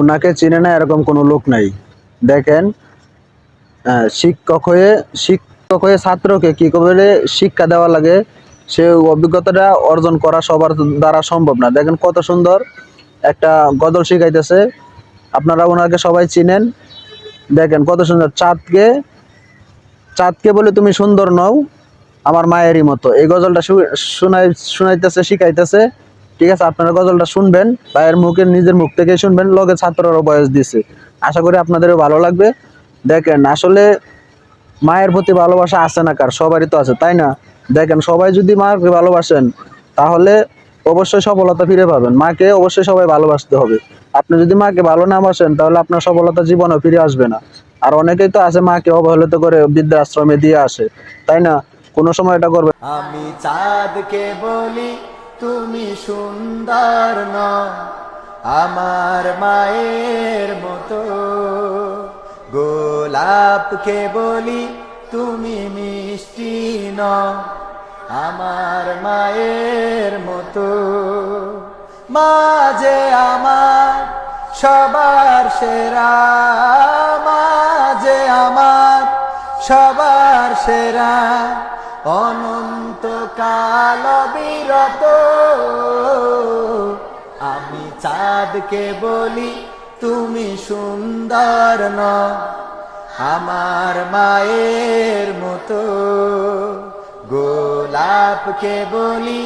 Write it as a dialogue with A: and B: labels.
A: ওনাকে চিনে না, এরকম কোনো লোক নাই। দেখেন শিক্ষক হয়ে শিক্ষক হয়ে ছাত্রকে কি করে শিক্ষা দেওয়া লাগে, সে অভিজ্ঞতাটা অর্জন করা সবার দ্বারা সম্ভব না। দেখেন কত সুন্দর একটা গজল শিখাইতেছে। আপনারা ওনাকে সবাই চিনেন। দেখেন কত সুন্দর। চাঁদকে চাঁদকে বলে তুমি সুন্দর নও, আমার মায়েরই মতো। এই গজলটা শোনাই, শোনাইতেছে, শিখাইতেছে। ঠিক আছে, আপনারা গজলটা শুনবেন, ভাইয়ের মুখে নিজের মুখ থেকে শুনবেন, লগে ছাত্ররাও বয়স দিছে। আশা করি আপনাদেরও ভালো লাগবে। দেখেন, আসলে মায়ের প্রতি ভালোবাসা আছে না কার? সবারই তো আছে, তাই না? দেখেন, সবাই যদি মাকে ভালোবাসেন, তাহলে অবশ্যই সফলতা ফিরে পাবেন। মাকে অবশ্যই সবাই ভালোবাসতে হবে। আপনি যদি মাকে ভালো না বাসেন, তাহলে আপনার সফলতা জীবনে ফিরে আসবে না। আর অনেকেই তো আছে মাকে অবহেলিত করে বৃদ্ধাশ্রমে দিয়ে আসে, তাই না? কোনো সময় এটা করবে
B: আমি চাঁদকে বলি তুমি সুন্দর ন আমার মায়ের মতো। গোলাপকে বলি তুমি মিষ্টি ন আমার মায়ের মতো। মাঝে আমার সবার সেরা, মাঝে আমার সবার সেরা। অনন্ত কাল বিরত চাঁদকে বলি তুমি সুন্দর ন আমার মায়ের মতো। গোলাপকে বলি